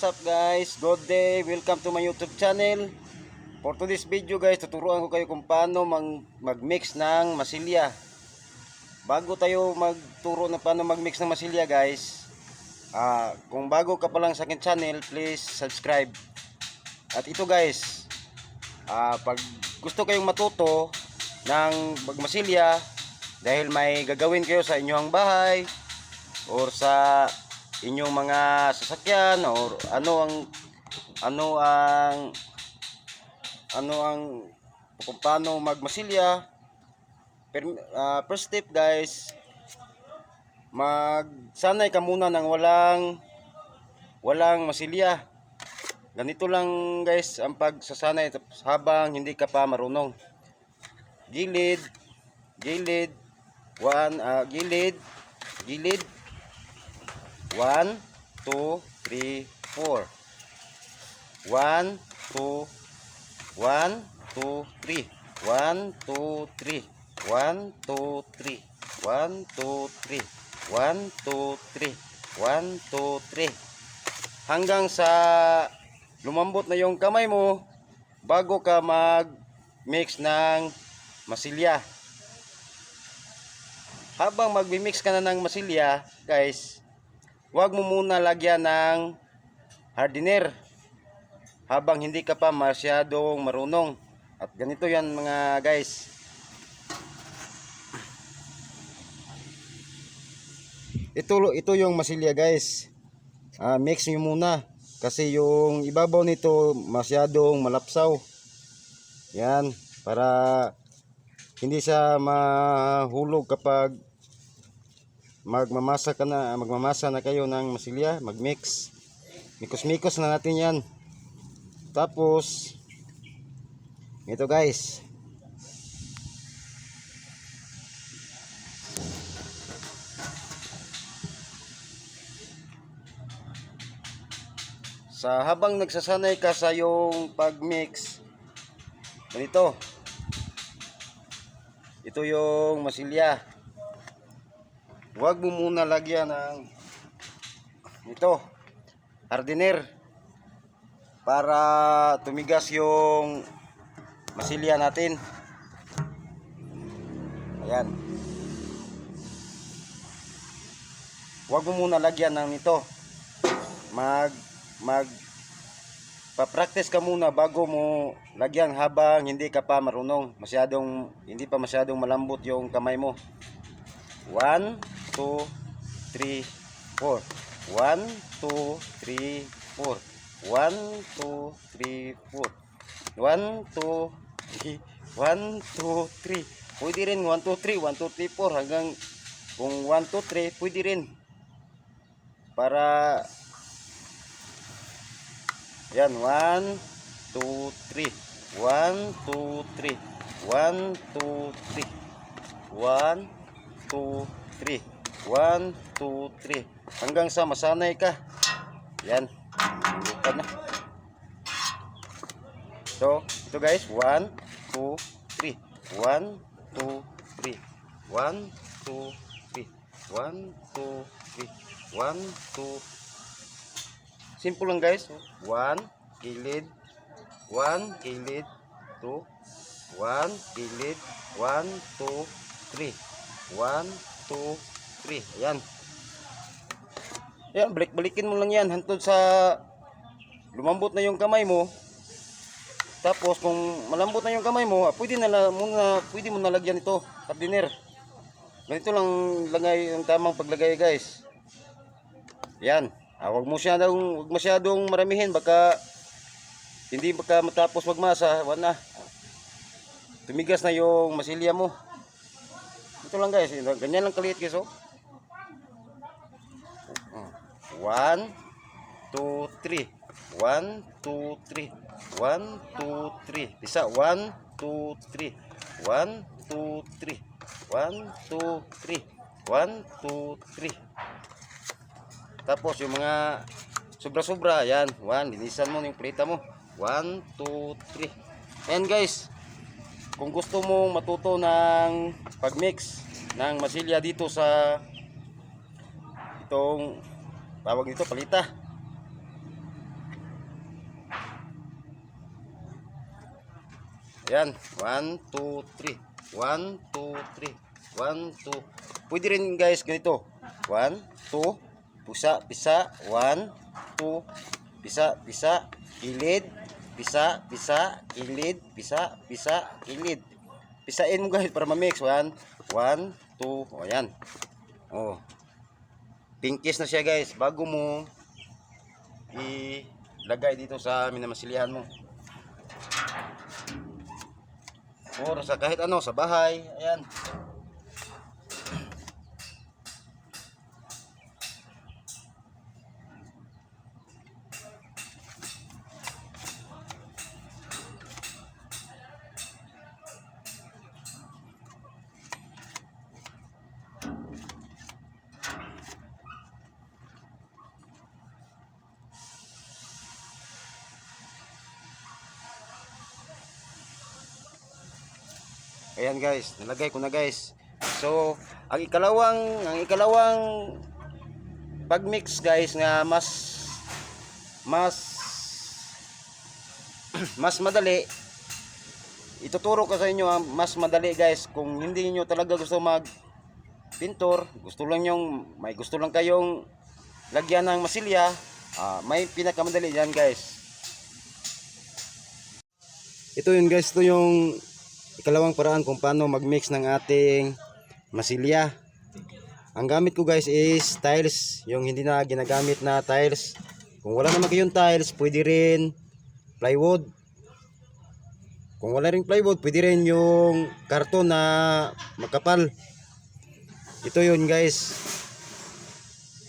what's up guys? Good day, welcome to my YouTube channel. For today's video guys, tuturuan ko kayo kung paano mag- mag-mix ng masilya. Bago tayo magturo na paano mag-mix ng masilya guys, ah, kung bago ka pa lang sa akin channel, please subscribe. At ito guys, ah, pag gusto kayong matuto ng magmasilya, dahil may gagawin kayo sa inyong bahay, or sa inyong mga sasakyan or ano ang ano ang ano ang kung paano magmasilya per, ah, first step guys magsanay ka muna ng walang walang masilya. Ganito lang guys ang pagsasanay habang hindi ka pa marunong. Gilid gilid one ah, gilid gilid 1, 2, 3, 4. 1, 2, 1, 2, 3. 1, 2, 3. 1, 2, 3. 1, 2, 3. 1, 2, 3. 1, 2, 3. Hanggang sa lumambot na yung kamay mo bago ka mag-mix ng masilya. Habang magmi-mix ka na ng masilya, guys, Huwag mo muna lagyan ng hardener habang hindi ka pa masyadong marunong. At ganito yan mga guys. Ito, ito yung masilya guys. Ah, mix nyo muna. Kasi yung ibabaw nito masyadong malapsaw. Yan. Para hindi siya mahulog kapag magmamasa ka na magmamasa na kayo ng masilya magmix. Mikos-mikos na natin yan. Tapos ito guys. Sa habang nagsasanay ka sa yung pagmix ganito. Ito yung masilya Huwag mo muna lagyan ng ito, hardener para tumigas yung masilya natin. Ayan. Huwag mo muna lagyan ng ito. Mag mag pa-practice ka muna bago mo lagyan habang hindi ka pa marunong. Masyadong hindi pa masyadong malambot yung kamay mo. 1 2 3 4 1 2 3 4 1 2 3 4 1 2 3 1 2 3 pwede rin. 1 2 3 1 2 3 4 hanggang kung 1 2 3 pwede rin. Para yan 1 2 3 1 2 3 1 2 3 1 2 3 1, 2, 3. Hanggang sa masanay ka. Yan. Bukan na. So, ito guys. 1, 2, 3. 1, 2, 3. 1, 2, 3. 1, 2, 3. 1, 2. Simple lang guys. 1, gilid. 1, gilid. 2. 1, gilid. 1, 2, 3. 1, 2, 3. Ayan. Ayan, balik-balikin mo lang yan hantod sa lumambot na yung kamay mo. Tapos kung malambot na yung kamay mo, ah, pwede na muna, pwede mo nalagyan ito, hardiner. Ganito lang lagay yung tamang paglagay, guys. Yan. Ah, wag mo masyadong, wag masyadong maramihin baka hindi baka matapos magmasa, wala na. Tumigas na yung masilya mo. Ito lang guys, ganyan lang kaliit guys oh. 1 2 3 1 2 3 1 2 3 Bisa 1 2 3 1 2 3 1 2 3 1 2 3 Tapos yung mga sobra-sobra, yan. 1, linisan mo yung plita mo. 1 2 3 Ayan guys. Kung gusto mong matuto ng pagmix ng masilya dito sa itong tawag dito palita. Yan 1, 2, 3 1, 2, 3 1, 2 pwede rin guys ganito. 1, 2 pusa, pisa. 1, 2 pisa, pisa. Gilid pisa, pisa. Gilid pisa, pisa. Gilid pisain mo guys para ma-mix. 1, 1, 2 o yan o. Pinkish na siya guys. Bago mo ilagay dito sa minamasilihan mo. Or sa kahit ano, sa bahay. Ayan. Ayan guys, nalagay ko na guys. So, ang ikalawang ang ikalawang pagmix guys nga mas mas mas madali ituturo ko sa inyo ang mas madali guys kung hindi niyo talaga gusto mag pintor gusto lang yung may gusto lang kayong lagyan ng masilya. Ah, may pinakamadali yan guys. Ito yun guys. Ito yung ikalawang paraan kung paano mag-mix ng ating masilya. Ang gamit ko guys is tiles, yung hindi na ginagamit na tiles. Kung wala naman kayong tiles, pwede rin plywood. Kung wala rin plywood, pwede rin yung karton na makapal. Ito yun guys.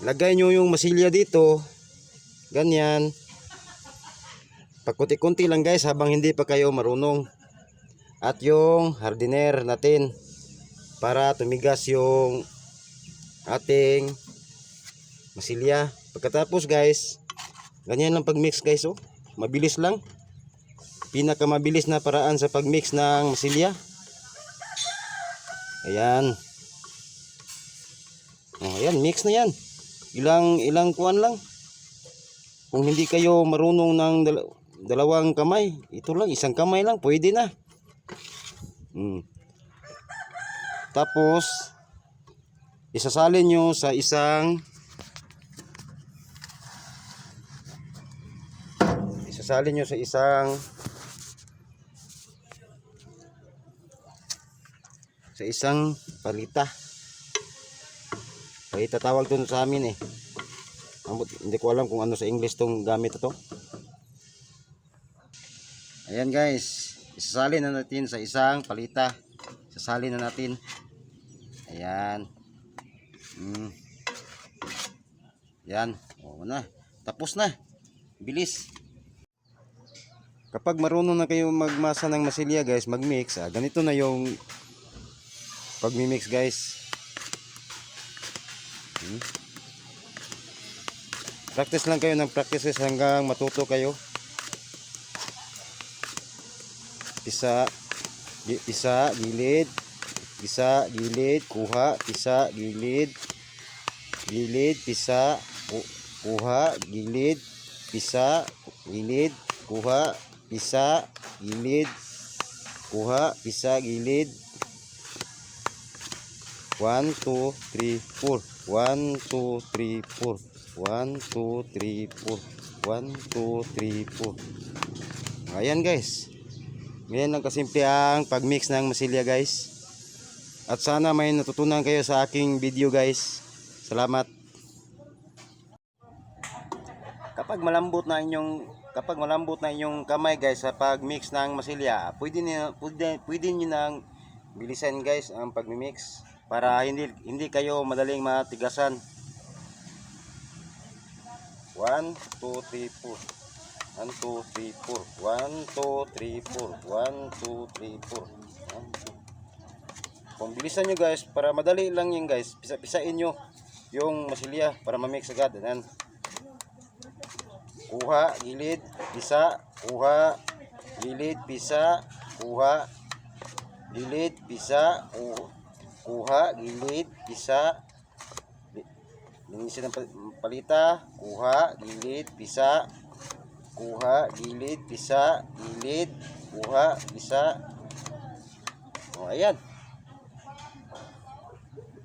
Lagay nyo yung masilya dito. Ganyan. Pakunti-kunti lang guys habang hindi pa kayo marunong at yung hardiner natin para tumigas yung ating masilya. Pagkatapos guys, ganyan lang pagmix guys oh. Mabilis lang. Pinakamabilis na paraan sa pagmix ng masilya. Ayan. Oh, ayan, mix na yan. Ilang ilang kuan lang. Kung hindi kayo marunong ng dal- dalawang kamay, ito lang, isang kamay lang, pwede na. Mm. Tapos, isasalin nyo sa isang isasalin nyo sa isang sa isang palita. Palita tawag dun sa amin eh. Ambot, hindi ko alam kung ano sa English tong gamit ito. Ayan guys, isasalin na natin sa isang palita. Isasalin na natin. Ayan. Mm. Yan. O na. Tapos na. Bilis. Kapag marunong na kayo magmasa ng masilya guys, magmix, ah, ganito na yung pagmi-mix guys. Hmm. Practice lang kayo ng practices hanggang matuto kayo. Pisa, gi- pisa, gilid, pisa, gilid, kuha, pisa, gilid, gilid, pisa, ku- kuha, gilid, pisa, gilid, kuha, pisa, gilid, kuha, pisa, gilid. 1, 2, 3, 4. 1, 2, 3, 4. 1, 2, 3, 4. 1, 2, 3, 4. Ayan guys. Ganyan lang kasimple ang pagmix ng masilya guys. At sana may natutunan kayo sa aking video guys. Salamat. Kapag malambot na inyong kapag malambot na inyong kamay guys sa pagmix ng masilya, pwede niyo pwede, pwede niyo nang bilisan guys ang pagmi-mix para hindi hindi kayo madaling matigasan. 1 2 3 4 1 2 3 4 1 2 3 4 1 2 3 4 Kung bilisan nyo guys para madali lang yun guys pisa-pisain nyo yung masilya para ma-mix agad. Ayan. kuha gilid pisa. Kuha gilid pisa. Kuha gilid pisa. Ku- kuha gilid pisa. Li- linisin ng pal- palita. Kuha gilid pisa kuha gilid pisa gilid kuha pisa O, ayan.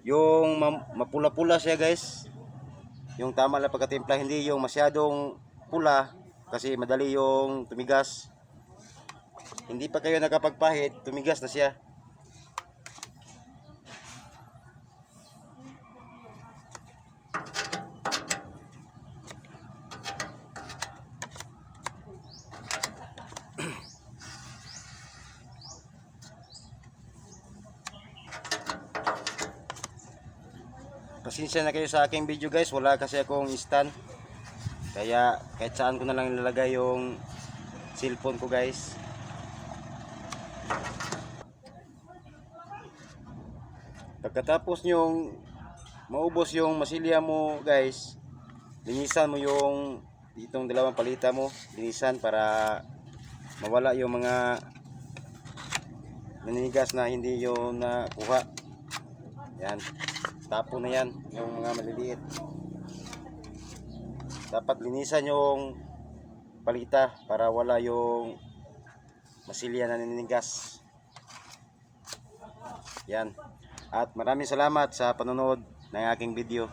Yung ma- mapula-pula siya guys. Yung tama lang pagkatimpla, hindi yung masyadong pula kasi madali yung tumigas. Hindi pa kayo nakapagpahit, tumigas na siya. Pasensya na kayo sa aking video guys, wala kasi akong stand. Kaya kahit saan ko na lang nilalagay yung cellphone ko guys. Pagkatapos yung maubos yung masilya mo guys, linisan mo yung itong dalawang palita mo, linisan para mawala yung mga naninigas na hindi yung nakuha. Yan. Tapo na yan, yung mga maliliit. Dapat linisan yung palita para wala yung masilya na naninigas. Yan. At maraming salamat sa panonood ng aking video.